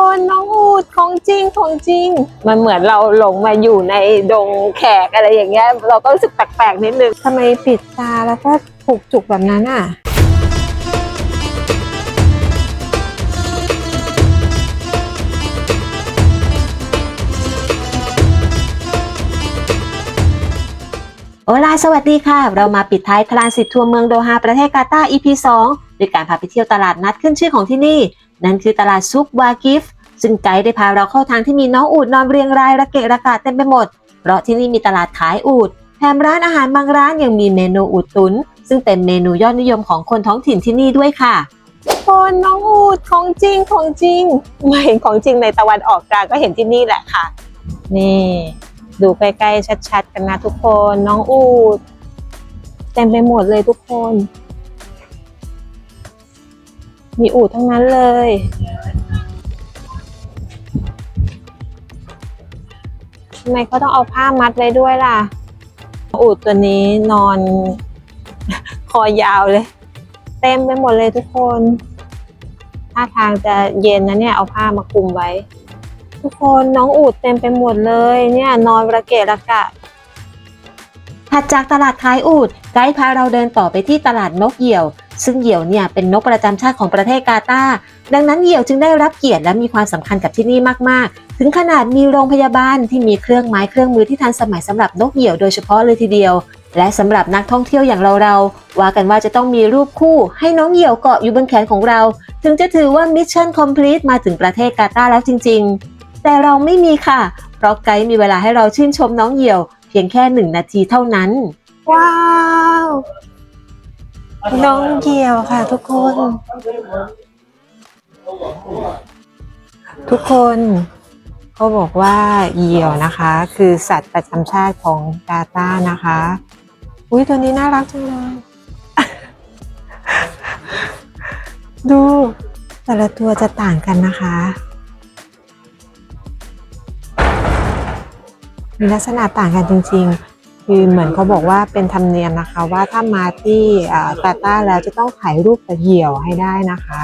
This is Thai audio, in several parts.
คนน้องอูดของจริงของจริง มันเหมือนเราหลงมาอยู่ในดงแขกอะไรอย่างเงี้ยเราก็รู้สึกแปลกๆนิดนึงทำไมปิดตาแล้วก็ผูกจุกแบบนั้นอะโอลาสวัสดีค่ะ เรามาปิดท้ายทรานสิตทัวร์เมืองโดฮาประเทศกาตาร์ EP 2ด้วยการพาไปเที่ยวตลาดนัดขึ้นชื่อของที่นี่ นั่นคือตลาดซุปวากิฟ ซึ่งไกด์ได้พาเราเข้าทางที่มีน้องอูดนอนเรียงรายระเกะระกะเต็มไปหมด เพราะที่นี่มีตลาดขายอูดแถมร้านอาหารบางร้านยังมีเมนูอูดตุน ซึ่งเป็นเมนูยอดนิยมของคนท้องถิ่นที่นี่ด้วยค่ะคนน้องอูดของจริงของจริงมาเห็นของจริงในตะวันออกกลางก็เห็นที่นี่แหละค่ะ นี่ ดูใกล้ๆชัดๆ กันนะทุกคนน้องอูดเต็มไปหมดเลยทุกคน มีอูดทั้งนั้นเลย ไมเขาต้องเอาผ้ามัดไว้ด้วยล่ะ อูดตัวนี้นอน คอยาวเลย เต็มไปหมดเลยทุกคนท่าทางจะเย็นนะเนี่ยเอาผ้ามาคลุมไว้ ทุกคนน้องอูดเต็มไปหมดเลย เนี่ยนอนระเกะระกะถัดจากตลาดขายอูดไกด์พาเราเดินต่อไปที่ตลาดนกเหยี่ยว ซึ่งเหยี่ยวเนี่ยเป็นนกประจำชาติของประเทศกาตาร์ดังนั้นเหยี่ยวจึงได้รับเกียรติและมีความสำคัญกับที่นี่มาก ๆ ถึงขนาดมีโรงพยาบาลที่มีเครื่องไม้เครื่องมือที่ทันสมัยสำหรับนกเหยี่ยวโดยเฉพาะเลยทีเดียว และสำหรับนักท่องเที่ยวอย่างเราๆว่ากันว่าจะต้องมีรูปคู่ ให้น้องเหยี่ยวเกาะอยู่บนแขนของเรา ถึงจะถือว่ามิชชั่นคอมพลีทมาถึงประเทศกาตาร์แล้วจริง ๆ แต่เราไม่มีค่ะ เพราะไกด์มีเวลาให้เราชื่นชมน้องเหยี่ยว เพียงแค่หนึ่งนาทีเท่านั้น ว้าว น้องเหยี่ยวค่ะทุกคน ทุกคนเขาบอกว่าเหยี่ยวนะคะ คือสัตว์ประจำชาติของกาตาร์นะคะ อุ้ยตัวนี้น่ารักจังเลย ดูแต่ละตัวจะต่างกันนะคะ มีลักษณะต่างกันจริง ๆ คือเหมือนเขาบอกว่าเป็นธรรมเนียมนะคะ ว่าถ้ามาที่ตากาตาแล้วจะต้องถ่ายรูปกับเหี่ยวให้ได้นะคะ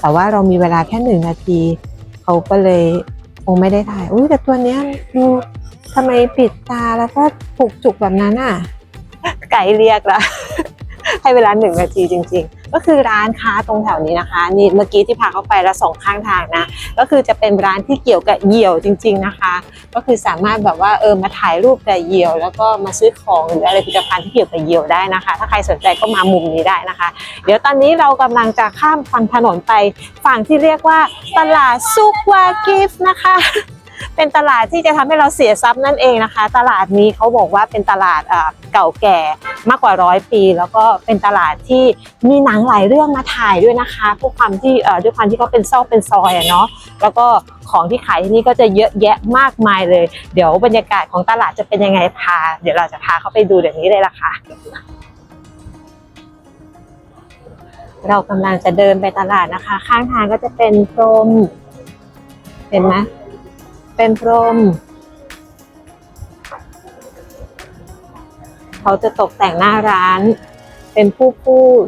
แต่ว่าเรามีเวลาแค่หนึ่งนาทีเขาก็เลยคงไม่ได้ถ่ายอุ้ยแต่ตัวเนี้ยดูทำไมปิดตาแล้วก็ผูกจุกแบบนั้นอะ ไก่เรียกละ ให้เวลาหนึ่งนาทีจริง ๆ ก็คือร้านค้าตรงแถวนี้นะคะนี่เมื่อกี้ที่พาเข้าไปล้วสองข้างทางนะ ก็คือจะเป็นร้านที่เกี่ยวกับเหยี่ยวจริง ๆนะคะ ก็คือสามารถแบบว่าเออมาถ่ายรูปกับเหยี่ยว แล้วก็มาซื้อของหรืออะไรผลิตภัณฑ์ที่เกี่ยวกับเหยี่ยวได้นะคะ ถ้าใครสนใจก็มามุมนี้ได้นะคะ เดี๋ยวตอนนี้เรากำลังจะข้ามฝั่งถนนไปฝั่งที่เรียกว่าตลาดซุกวากิฟนะคะ เป็นตลาดที่จะทำให้เราเสียทรัพย์นั่นเองนะคะ ตลาดนี้เขาบอกว่าเป็นตลาดเก่าแก่มากกว่าร้อยปี แล้วก็เป็นตลาดที่มีหนังหลายเรื่องมาถ่ายด้วยนะคะพวกความที่ด้วยความที่เขาเป็นซอกเป็นซอยอะเนาะแล้วก็ของที่ขายที่นี่ก็จะเยอะแยะมากมายเลย เดี๋ยวบรรยากาศของตลาดจะเป็นยังไงพา เดี๋ยวเราจะพาเขาไปดูเดี๋ยวนี้เลยล่ะค่ะเรากำลังจะเดินไปตลาดนะคะ ข้างทางก็จะเป็นพรมเห็นไหม เป็นพรม เขาจะตกแต่งหน้าร้าน เป็นผู้พูด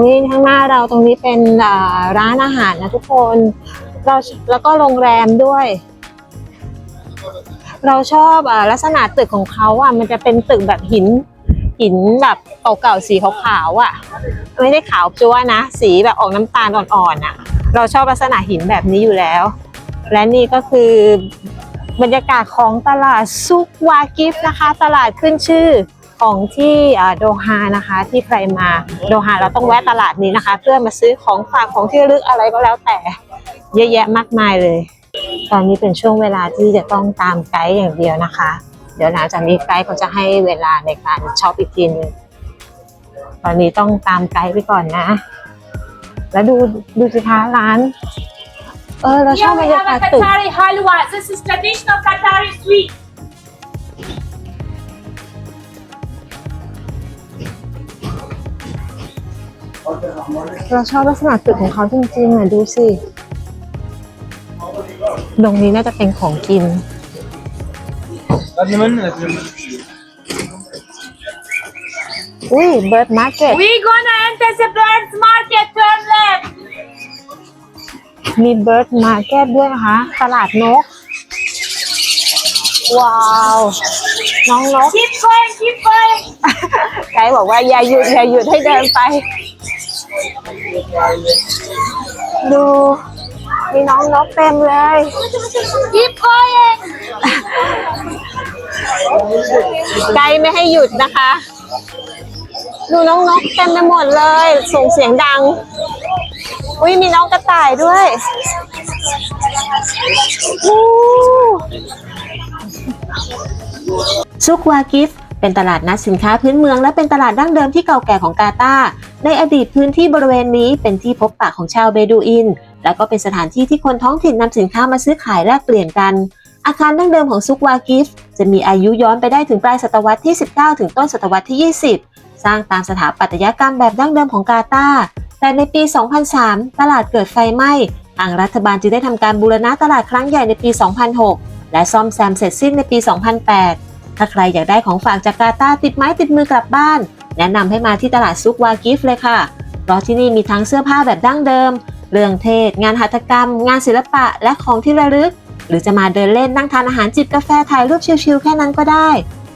นี่ข้างหน้าเราตรงนี้เป็นร้านอาหารนะทุกคนเราแล้วก็โรงแรมด้วย เราชอบอลักษณะตึกของเขาอะมันจะเป็นตึกแบบหิน หินแบบเก่าๆสีขาวๆอะ ไม่ได้ขาวจั๊วนะ สีแบบออกน้ำตาลอ่อนๆอะ เราชอบลักษณะหินแบบนี้อยู่แล้ว และนี่ก็คือบรรยากาศของตลาดซุกวากิฟนะคะ ตลาดขึ้นชื่อของที่โดฮานะคะที่ใครมาโดฮาเราต้องแวะตลาดนี้นะคะ เพื่อมาซื้อของฝากของที่ระลึกอะไรก็แล้วแต่ เยอะแยะมากมายเลย ตอนนี้เป็นช่วงเวลาที่จะต้องตามไกด์อย่างเดียวนะคะ เดี๋ยวหลังจากนี้ไกด์เขาจะให้เวลาในการช็อปอีกทีนึงตอนนี้ต้องตามไกด์ไปก่อนนะ แล้วดูดูสิคะร้าน เออเราชอบ Here บร we รยา have กาศ a ตึก Qatari halwa. This is traditional Qatari sweet. เราชอบลักษณะตึกของเขาจริงๆอะดูสิ ตรงนี้น่าจะเป็นของกิน รับน้ำมันรับน้ำมัน Uy, bird market. We gonna enter the birds market turn left มี bird market ด้วยนะคะ ตลาดนก ว้าว น้องนก keep going keep going ไกด์บอกว่าอย่าหยุดอย่าหยุดให้เดินไป ดู มีน้องนกเต็มเลย keep going ไกด์ไม่ให้หยุดนะคะ ดูน้องนกเต็มไปหมดเลย ส่งเสียงดัง อุ้ยมีน้องกระต่ายด้วยซุกวากิฟเป็นตลาดนัดสินค้าพื้นเมืองและเป็นตลาดดั้งเดิมที่เก่าแก่ของกาตาร์ในอดีตพื้นที่บริเวณนี้เป็นที่พบปะของชาวเบดูอิน แล้วก็เป็นสถานที่ที่คนท้องถิ่นนำสินค้ามาซื้อขายแลกเปลี่ยนกัน อาคารดั้งเดิมของซุกวากิฟจะมีอายุย้อนไปได้ถึงปลายศตวรรษที่ 19 ถึงต้นศตวรรษที่ 20 สร้างตามสถาปัตยกรรมแบบดั้งเดิมของกาตาร์แต่ในปี 2003 ตลาดเกิดไฟไหม้ทางรัฐบาลจึงได้ทำการบูรณะตลาดครั้งใหญ่ในปี 2006 และซ่อมแซมเสร็จสิ้นในปี 2008 ถ้าใครอยากได้ของฝากจากกาตาร์ติดไม้ติดมือกลับบ้าน แนะนำให้มาที่ตลาดซุกวากิฟเลยค่ะ เพราะที่นี่มีทั้งเสื้อผ้าแบบดั้งเดิม เรื่องเทศ งานหัตถกรรม งานศิลปะ และของที่ระลึก หรือจะมาเดินเล่นนั่งทานอาหารจิบกาแฟถ่ายรูปชิลๆแค่นั้นก็ได้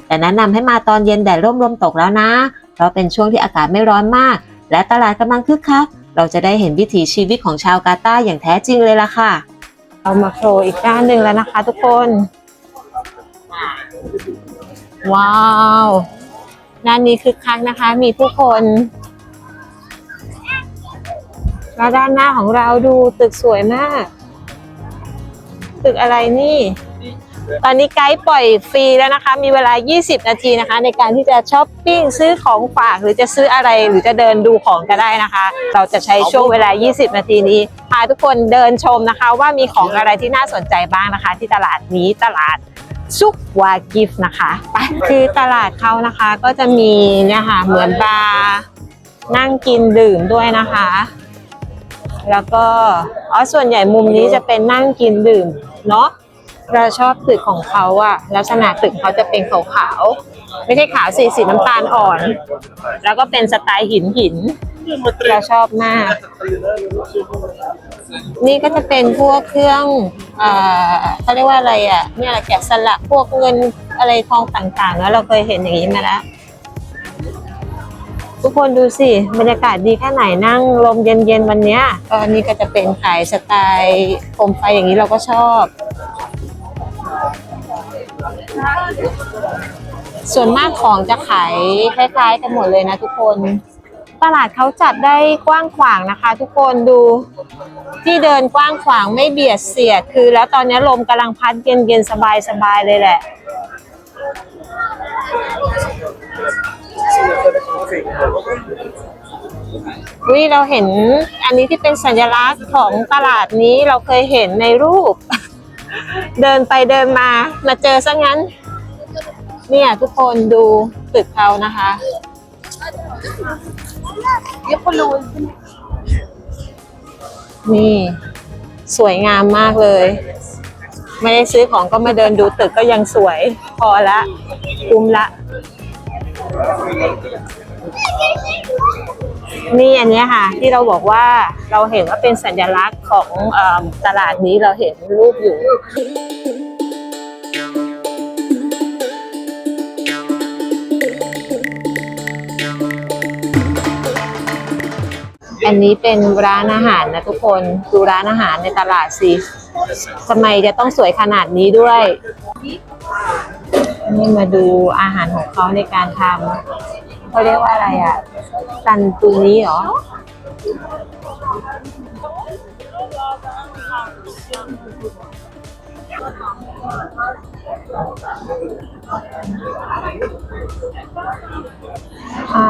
แต่แนะนำให้มาตอนเย็นแดดร่มลมตกแล้วนะ เพราะเป็นช่วงที่อากาศไม่ร้อนมาก และตลาดกำลังคึกคักเราจะได้เห็นวิถีชีวิตของชาวกาตาอย่างแท้จริงเลยล่ะค่ะ เรามาโผล่อีกด้านหนึ่งแล้วนะคะ ทุกคน ว้าวด้านนี้คึกคักนะคะ มีผู้คนแล้วด้านหน้าของเราดูตึกสวยมาก ตึกอะไรนี่ ตอนนี้ไกด์ปล่อยฟรีแล้วนะคะ มีเวลา 20 นาทีนะคะ ในการที่จะช้อปปิ้งซื้อของฝากหรือจะซื้ออะไรหรือจะเดินดูของก็ได้นะคะ เราจะใช้ช่วงเวลา 20 นาทีนี้พาทุกคนเดินชมนะคะ ว่ามีของอะไรที่น่าสนใจบ้างนะคะ ที่ตลาดนี้ตลาดซุกวากิฟนะคะไปคือตลาดเขานะคะก็จะมีเนี่ยค่ะเหมือนบาร์นั่งกินดื่มด้วยนะคะ แล้วก็อ๋อส่วนใหญ่มุมนี้จะเป็นนั่งกินดื่ม เนาะเราชอบตึกของเขาอะลักษณะตึกเขาจะเป็นขาวๆไม่ใช่ขาวสีสีน้ำตาลอ่อน แล้วก็เป็นสไตล์หินหินเราชอบมาก นี่ก็จะเป็นพวกเครื่องอ่าเขาเรียกว่าอะไรอะเนี่ยแหละแกะสลักพวกเงินอะไรทองต่างๆแล้วเราเคยเห็นอย่างนี้มาแล้ว ทุกคนดูสิบรรยากาศดีแค่ไหนนั่งลมเย็นๆวันเนี้ยก็อันนี้ก็จะเป็นขายสไตล์โคมไฟอย่างนี้เราก็ชอบ ส่วนมากของจะขายคล้ายๆกันหมดเลยนะทุกคนตลาดเขาจัดได้กว้างขวางนะคะ ทุกคนดูที่เดินกว้างขวางไม่เบียดเสียด คือแล้วตอนนี้ลมกำลังพัดเย็นๆสบายๆเลยแหละ วิเราเห็นอันนี้ที่เป็นสัญลักษณ์ของตลาดนี้เราเคยเห็นในรูป เดินไปเดินมามาเจอซะงั้น เนี่ยทุกคนดูตึกเขานะคะนี่ สวยงามมากเลย ไม่ได้ซื้อของก็มาเดินดูตึกก็ยังสวย พอละคุ้มละ นี่อันนี้ค่ะ ที่เราบอกว่าเราเห็นว่าเป็นสัญลักษณ์ของอตลาดนี้เราเห็นรูปอยู่อันนี้เป็นร้านอาหารนะทุกคนดูร้านอาหารในตลาดสิทำไมจะต้องสวยขนาดนี้ด้วย นี่มาดูอาหารของเขาในการทำ เขาเรียกว่าอะไรอะตันตูนี้เหรออ่า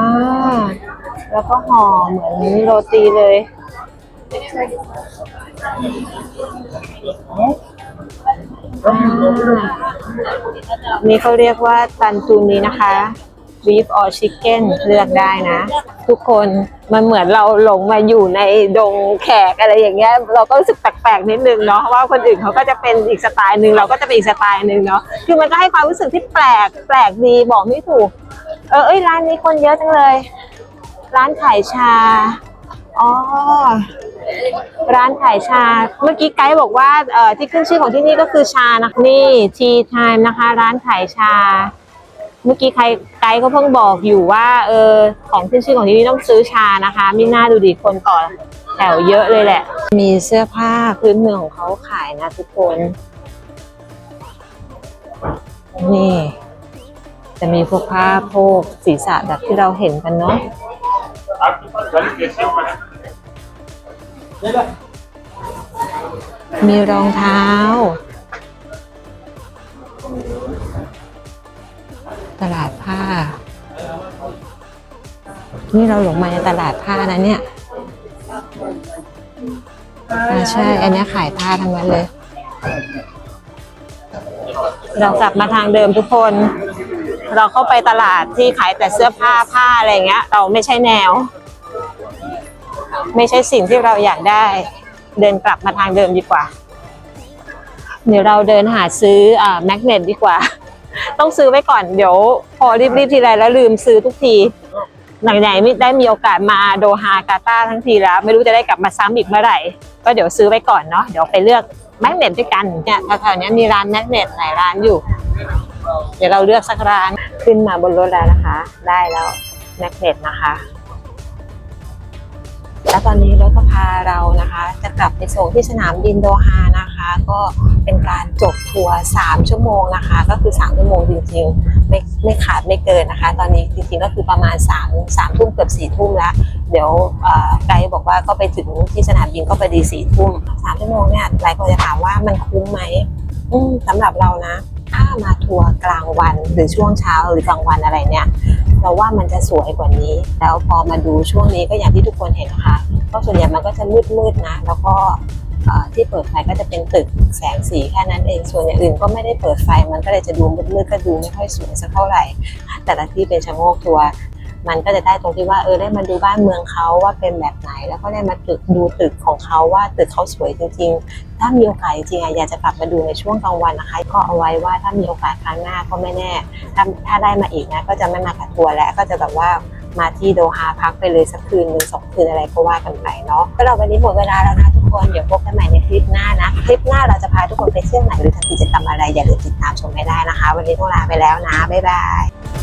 แล้วก็ห่อเหมือนโรตีเลยอ่านี่เขาเรียกว่าตันตูนี้นะคะ beef or chicken เลือกได้นะ ทุกคนมันเหมือนเราหลงมาอยู่ในดงแขกอะไรอย่างเงี้ยเราก็รู้สึกแปลกๆนิดนึงเนาะเพราะว่าคนอื่นเขาก็จะเป็นอีกสไตล์หนึ่งเราก็จะเป็นอีกสไตล์หนึ่งเนาะคือมันก็ให้ความรู้สึกที่แปลกแปลกดีบอกไม่ถูก เออเอ้ยร้านนี้คนเยอะจังเลย ร้านขายชาอ๋อร้านขายชา เมื่อกี้ไกด์บอกว่าเออที่ขึ้นชื่อของที่นี่ก็คือชานะนี่ทีไทม์นะคะ ร้านขายชา เมื่อกี้ใครไกด์ก็เพิ่งบอกอยู่ว่าเออของขึ้นชื่อของที่นี่ต้องซื้อชานะคะมิน่าดูดีคนต่อแถวเยอะเลยแหละ มีเสื้อผ้าพื้นเมืองของเขาขายนะทุกคน นี่ จะมีพวกผ้าโพกศีรษะแบบที่เราเห็นกันเนาะมีรองเท้า ตลาดผ้า นี่เราหลงมาในตลาดผ้านะเนี่ยอ่าใช่ อันนี้ขายผ้าทั้งนั้นเลย เรากลับมาทางเดิมทุกคน เราเข้าไปตลาดที่ขายแต่เสื้อผ้าผ้าอะไรเงี้ย เราไม่ใช่แนว ไม่ใช่สิ่งที่เราอยากได้ เดินกลับมาทางเดิมดีกว่า เดี๋ยวเราเดินหาซื้ออแมกเนตดีกว่า ต้องซื้อไว้ก่อนเดี๋ยว พอรีบๆทีไรแล้วลืมซื้อทุกทีไหนๆไม่ได้มีโอกาสมาโดฮากาตาทั้งทีแล้ว ไม่รู้จะได้กลับมาซ้ำอีกเมื่อไหร่ ก็เดี๋ยวซื้อไว้ก่อนเนาะเดี๋ยวไปเลือกแมกเนตด้วยกันเนี่ยแถวๆนี้มีร้านแมกเนตหลายร้านอยู่ เดี๋ยวเราเลือกสักร้านขึ้นมาบนรถแล้วนะคะ ได้แล้วแมกเนตนะคะ และตอนนี้รถก็พาเรานะคะ จะกลับไปส่งที่สนามบินโดฮานะคะ ก็เป็นการจบทัวร์3ชั่วโมงนะคะ ก็คือ 3 ชั่วโมงจริงๆ ไม่ไม่ขาดไม่เกินนะคะ ตอนนี้จริงๆก็คือประมาณ3 3ทุ่มเกือบ4ทุ่มแล้ว เดี๋ยวไกด์บอกว่าก็ไปถึงที่สนามบินก็ไปดี4ทุ่ม3ชั่วโมงเนี่ยหลายคนจะถามว่ามันคุ้มไหมมสำหรับเรานะถ้ามาทัวร์กลางวันหรือช่วงเช้าหรือกลางวันอะไรเนี่ย เราว่ามันจะสวยกว่านี้ แล้วพอมาดูช่วงนี้ก็อย่างที่ทุกคนเห็นนะคะก็ส่วนใหญ่มันก็จะมืดๆนะ แล้วก็ที่เปิดไฟก็จะเป็นตึกแสงสีแค่นั้นเอง ส่วนอย่างอื่นก็ไม่ได้เปิดไฟมันก็เลยจะดูมืดๆก็ดูไม่ค่อยสวยสักเท่าไหร่ แต่ละที่เป็นชะโงกทัว มันก็จะได้ตรงที่ว่าเออได้มาดูบ้านเมืองเขาว่าเป็นแบบไหน แล้วก็ได้มาตึกดูตึกของเขาว่าตึกเขาสวยจริง ๆ ถ้ามีโอกาสจริงๆอยากจะกลับมาดูในช่วงกลางวันนะคะ ก็เอาไว้ว่าถ้ามีโอกาสครั้งหน้าก็ไม่แน่ ถ้าถ้าได้มาอีกนะก็จะไม่มากับทัวร์แล้วก็จะแบบว่ามาที่โดฮาพักไปเลยสักคืนหนึ่งสองคืนอะไรก็ว่ากันไปเนาะก็เราวันนี้หมดเวลาแล้วนะทุกคนเดี๋ยวพบกันใหม่ในคลิปหน้านะ คลิปหน้าเราจะพาทุกคนไปเที่ยวไหนหรือทำกิจกรรมอะไรอย่าลืมติดตามชมให้ได้นะคะ วันนี้ต้องลาไปแล้วนะบ๊ายบาย